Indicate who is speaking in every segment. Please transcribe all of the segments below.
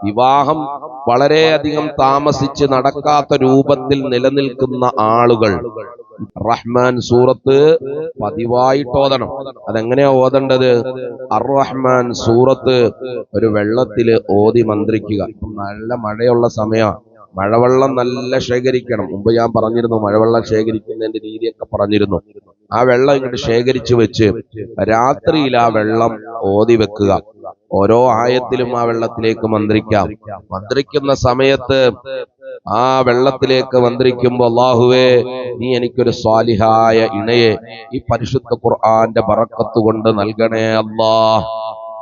Speaker 1: വിവാഹം വളരെയധികം താമസിച്ച് നടക്കാത്ത രൂപത്തിൽ നിലനിൽക്കുന്ന ആളുകൾ. റഹ്മാൻ സൂറത്ത് പതിവായിട്ട് ഓതണം. അതെങ്ങനെയാ ഓതേണ്ടത്? അർ-റഹ്മാൻ സൂറത്ത് ഒരു വെള്ളത്തിൽ ഓതി മന്ത്രിക്കുക. നല്ല മഴയുള്ള സമയമാണ് മഴവെള്ളം നല്ല ശേഖരിക്കണം. മുമ്പ് ഞാൻ പറഞ്ഞിരുന്നു മഴവെള്ളം ശേഖരിക്കുന്നതിന്റെ രീതിയൊക്കെ പറഞ്ഞിരുന്നു. ആ വെള്ളം ഇങ്ങോട്ട് ശേഖരിച്ചു വെച്ച് രാത്രിയിൽ ആ വെള്ളം ഓതി വെക്കുക. ഓരോ ആയത്തിലും ആ വെള്ളത്തിലേക്ക് മന്ത്രിക്കാം. മന്ത്രിക്കുന്ന സമയത്ത് ആ വെള്ളത്തിലേക്ക് മന്ത്രിക്കുമ്പോ അള്ളാഹുവേ നീ എനിക്കൊരു സ്വാലിഹായ ഇണയെ ഈ പരിശുദ്ധ ഖുർആന്റെ പറക്കത്ത് കൊണ്ട് നൽകണേ അല്ലാ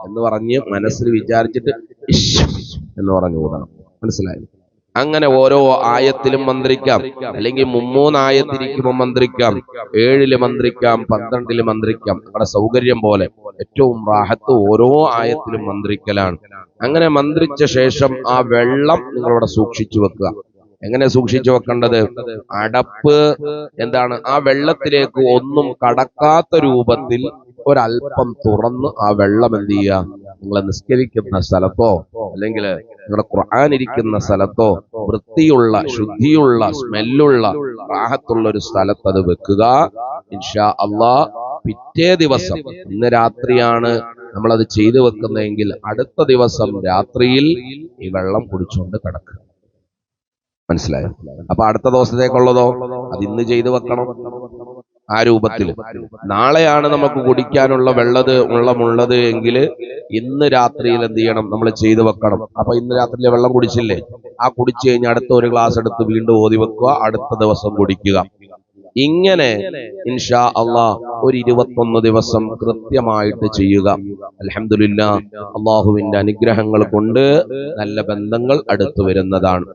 Speaker 1: എന്ന് പറഞ്ഞ് മനസ്സിൽ വിചാരിച്ചിട്ട് എന്ന് പറഞ്ഞു കൂടണം. മനസ്സിലായി? അങ്ങനെ ഓരോ ആയത്തിലും മന്ത്രിക്കാം. അല്ലെങ്കിൽ മുമ്മൂന്നായത്തിരിക്കുമ്പോൾ മന്ത്രിക്കാം. ഏഴിൽ മന്ത്രിക്കാം. പന്ത്രണ്ടിൽ മന്ത്രിക്കാം. നമ്മുടെ സൗകര്യം പോലെ. ഏറ്റവും റാഹത്ത് ഓരോ ആയത്തിലും മന്ത്രിക്കലാണ്. അങ്ങനെ മന്ത്രിച്ച ശേഷം ആ വെള്ളം നിങ്ങളവിടെ സൂക്ഷിച്ചു വെക്കുക. എങ്ങനെ സൂക്ഷിച്ചു വെക്കേണ്ടത്? അടപ്പ് എന്താണ്? ആ വെള്ളത്തിലേക്ക് ഒന്നും കടക്കാത്ത രൂപത്തിൽ ഒരല്പം തുറന്ന് ആ വെള്ളം എന്ത് ചെയ്യുക? നിങ്ങൾ നിസ്കരിക്കുന്ന സ്ഥലത്തോ അല്ലെങ്കിൽ നിങ്ങളുടെ ഖുർആൻ ഇരിക്കുന്ന സ്ഥലത്തോ വൃത്തിയുള്ള ശുദ്ധിയുള്ള സ്മെല്ലുള്ള റാഹത്തുള്ള ഒരു സ്ഥലത്ത് അത് വെക്കുക. ഇൻഷാ അള്ളാ പിറ്റേ ദിവസം ഇന്ന് രാത്രിയാണ് നമ്മളത് ചെയ്തു വെക്കുന്നതെങ്കിൽ അടുത്ത ദിവസം രാത്രിയിൽ ഈ വെള്ളം കുടിച്ചുകൊണ്ട് കിടക്കുക. മനസ്സിലായോ? അപ്പൊ അടുത്ത ദിവസത്തേക്കുള്ളതോ? അത് ഇന്ന് ചെയ്തു വെക്കണം. ആ രൂപത്തിൽ നാളെയാണ് നമുക്ക് കുടിക്കാനുള്ള വെള്ളത് വെള്ളമുള്ളത് എങ്കിൽ ഇന്ന് രാത്രിയിൽ എന്ത് ചെയ്യണം? നമ്മൾ ചെയ്തു വെക്കണം. അപ്പൊ ഇന്ന് രാത്രിയിലെ വെള്ളം കുടിച്ചില്ലേ? ആ കുടിച്ചു കഴിഞ്ഞാൽ അടുത്ത ഒരു ഗ്ലാസ് എടുത്ത് വീണ്ടും ഓതി വെക്കുക അടുത്ത ദിവസം കുടിക്കുക. ഇങ്ങനെ ഇൻഷാ അള്ളാഹ് ഒരു ഇരുപത്തൊന്ന് ദിവസം കൃത്യമായിട്ട് ചെയ്യുക. അലഹമില്ല അള്ളാഹുവിന്റെ അനുഗ്രഹങ്ങൾ കൊണ്ട് നല്ല ബന്ധങ്ങൾ അടുത്തു വരുന്നതാണ്.